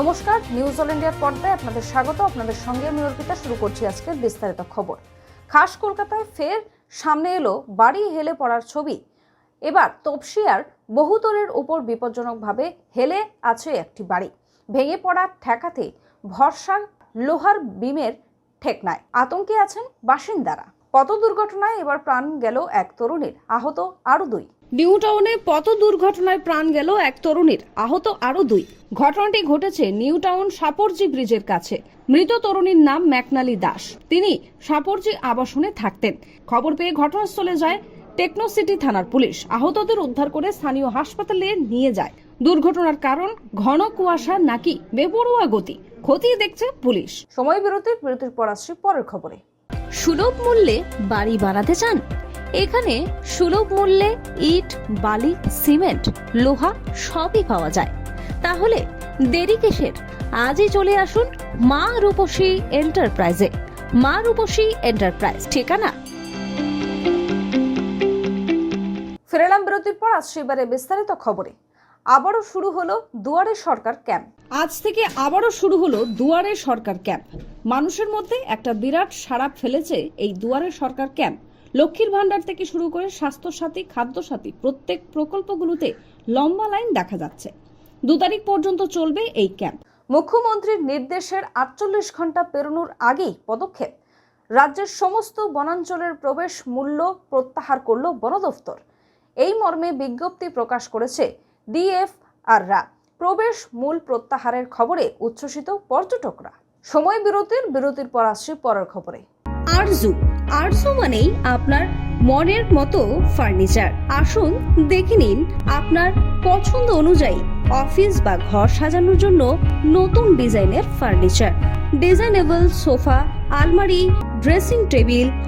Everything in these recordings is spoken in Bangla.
নমস্কার নিউজ অল ইন্ডিয়ার পর্দায় আপনাদের স্বাগত। আপনাদের সঙ্গে আমি অর্পিতা, শুরু করছি আজকের বিস্তারিত খবর। খাস কলকাতায় ফের সামনে এলো বাড়ি হেলে পড়ার ছবি। এবার তপসিয়ার বহুতলের উপর বিপজ্জনকভাবে হেলে আছে একটি বাড়ি। ভেঙে পড়ার ঠেকাতে ভরসা লোহার বিমের ঠেকনায়। আতঙ্কে আছেন বাসিন্দারা। পথ দুর্ঘটনায় এবার প্রাণ গেল এক তরুণীর। আহত আরও দুই। নিউ টাউনে পথ দুর্ঘটনায় প্রাণ গেল এক তরুণীর আহত আরও দুই। ঘটনাটি ঘটেছে নিউ টাউন সাপরজি ব্রিজের কাছে। মৃত তরুণীর নাম ম্যাকনালি দাস। তিনি সাপরজি আবাসনে থাকতেন। খবর পেয়ে ঘটনাস্থলে যায় টেকনোসিটি থানার পুলিশ। আহতদের উদ্ধার করে স্থানীয় হাসপাতালে নিয়ে যায়। দুর্ঘটনার কারণ ঘন কুয়াশা নাকি বেপরোয়া গতি? খতিয়ে দেখছে পুলিশ। সময় বিরতি বিরতির পর আসছি পরের খবরে। সুলভ মূল্যে বাড়ি বানাতে চান? এখানে সুলভ মূল্যে ইট বালি সিমেন্ট লোহা সবই পাওয়া যায়। তাহলে দেরি কিসের? আজই চলে আসুন মা রূপসী এন্টারপ্রাইজে। মা রূপসী এন্টারপ্রাইজ ঠিকানা? ফিরেলাম বিরতির পর আসছে এবারে বিস্তারিত খবরে। আবারও শুরু হলো দুয়ারে সরকার ক্যাম্প। আজ থেকে আবারও শুরু হলো দুয়ারে সরকার ক্যাম্প। মানুষের মধ্যে একটা বিরাট সাড়া ফেলেছে এই দুয়ারে সরকার ক্যাম্প। লক্ষ্মীর ভান্ডার থেকে শুরু করে স্বাস্থ্যসাথী খাদ্যসাথী প্রত্যেক প্রকল্পগুলোতে লম্বা লাইন দেখা যাচ্ছে। দু তারিখ পর্যন্ত চলবে এই ক্যাম্প। মুখ্যমন্ত্রীর নির্দেশের আটচল্লিশ ঘণ্টা পেরোনোর আগেই পদক্ষেপ। রাজ্যের সমস্ত বনাঞ্চলের প্রবেশ মূল্য প্রত্যাহার করল বন দফতর। এই মর্মে বিজ্ঞপ্তি প্রকাশ করেছে ডিএফআররা প্রবেশ মূল প্রত্যাহারের খবরে উচ্ছ্বসিত পর্যটকরা। সময় বিরতির বিরতির পর আসছে পরের খবরে। আরজু আরজু মানেই আপনার মনের মতো ফার্নিচার। আসুন দেখে নিন আপনার পছন্দ অনুযায়ী অফিস বা ঘর সাজানোর জন্য নতুন ডিজাইনের ফার্নিচার। ডিজাইনেবল সোফা, আলমারি, dressing table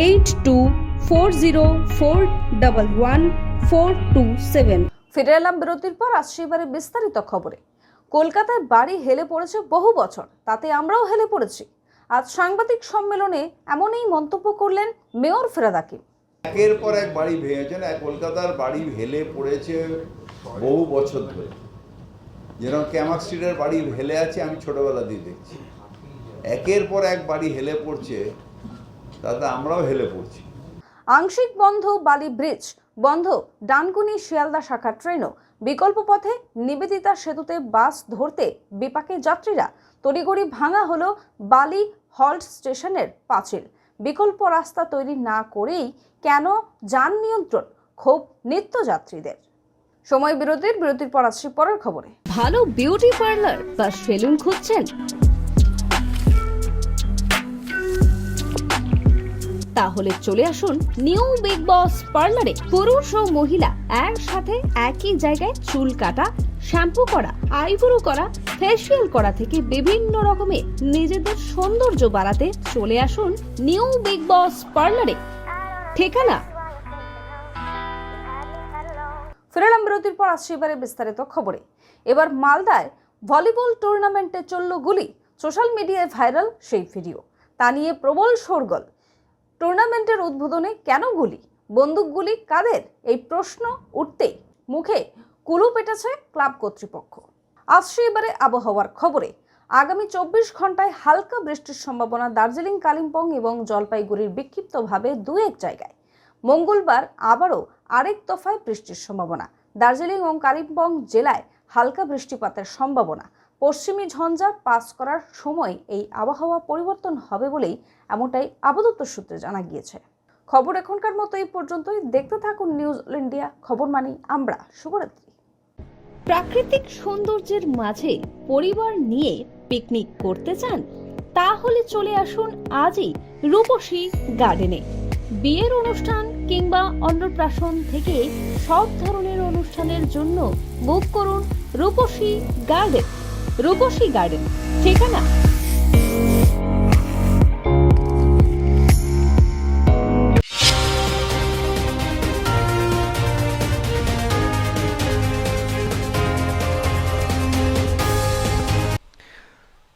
Eight two four zero four double one four two seven. ফিরে এলাম বিরতির পর আসছে এবারে বিস্তারিত খবরে। কলকাতায় বাড়ি হেলে পড়েছে বহু বছর তাতে আমরাও হেলে পড়েছি। আজ সাংবাদিক সম্মেলনে এমনই মন্তব্য করলেন মেয়র ফেরাদ হাকিম একের পর এক বাড়ি ভেঙেছে না কলকাতার বাড়ি হেলে পড়েছে বহু বছর ধরে। যেরকম ক্যামাক স্ট্রিটের বাড়ি হেলে আছে আমি ছোটবেলা দিয়ে দেখছি। একের পর এক বাড়ি হেলে পড়ছে তাতে আমরাও হেলে পড়ছি। আংশিক বন্ধ বালি ব্রিজ বন্ধ ডানকুনি শিয়ালদা শাখা ট্রেনও। বিকল্প পথে নিবেদিতা সেতুতে বাস ধরতে বিপাকে যাত্রীরা। তড়িগড়ি ভাঙা হলো বালি হল্ট স্টেশনের পাঁচিল। বিকল্প রাস্তা তৈরি না করেই কেন যান নিয়ন্ত্রণ? ক্ষোভ নিত্যযাত্রীদের সময় বিরতির বিরতির পর আসছি পরের খবরে। ভালো বিউটি পার্লার বা সেলুন খুঁজছেন? তাহলে চলে আসুন নিউ বিগ বস পার্লারে। পুরুষ ও মহিলা একসাথে একই জায়গায় চুল কাটা, শ্যাম্পু করা, আইব্রো করা, ফেসিয়াল করা থেকে বিভিন্ন রকমের নিজেদের সৌন্দর্য বাড়াতে চলে আসুন নিউ বিগ বস পার্লারে। ঠিকানা? ফেরালাম বিরতির পর আসছে এবারে বিস্তারিত খবরে। এবার মালদায় ভলিবল টুর্নামেন্টে চলল গুলি, সোশ্যাল মিডিয়ায় ভাইরাল সেই ভিডিও। তা নিয়ে প্রবল শোরগোল। টুর্নামেন্টের উদ্বোধনে কেন গুলি? বন্দুকগুলি কাদের? এই প্রশ্ন উঠতেই মুখে কুলু পেটেছে ক্লাব কর্তৃপক্ষ। আসছে এবারে আবহাওয়ার খবরে। আগামী চব্বিশ ঘন্টায় হালকা বৃষ্টির সম্ভাবনা দার্জিলিং, কালিম্পং এবং জলপাইগুড়ির বিক্ষিপ্তভাবে দু এক জায়গায়। মঙ্গলবার আবারও আরেক দফায় বৃষ্টির সম্ভাবনা। দার্জিলিং ও কালিম্পং জেলায় হালকা বৃষ্টিপাতের সম্ভাবনা। পশ্চিমী ঝঞ্ঝা পাস করার সময় এই আবহাওয়া পরিবর্তন হবে বলেই এমনটাই আপাতত সূত্রে জানা গিয়েছে। খবর এখনকার মতো এই পর্যন্তই। দেখতে থাকুন নিউজ ইন্ডিয়া খবর মানি আমরা, শুভরাত্রি। প্রাকৃতিক সৌন্দর্যের মাঝে পরিবার নিয়ে পিকনিক করতে চান, তাহলে চলে আসুন আজই রূপসী গার্ডেনে বিয়ের অনুষ্ঠান কিংবা অন্নপ্রাশন থেকে সব ধরনের অনুষ্ঠানের জন্য বুক করুন রূপসী গার্ডেন রূপসী গার্ডেন ঠিকানা?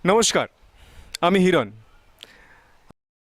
নমস্কার আমি হিরণ।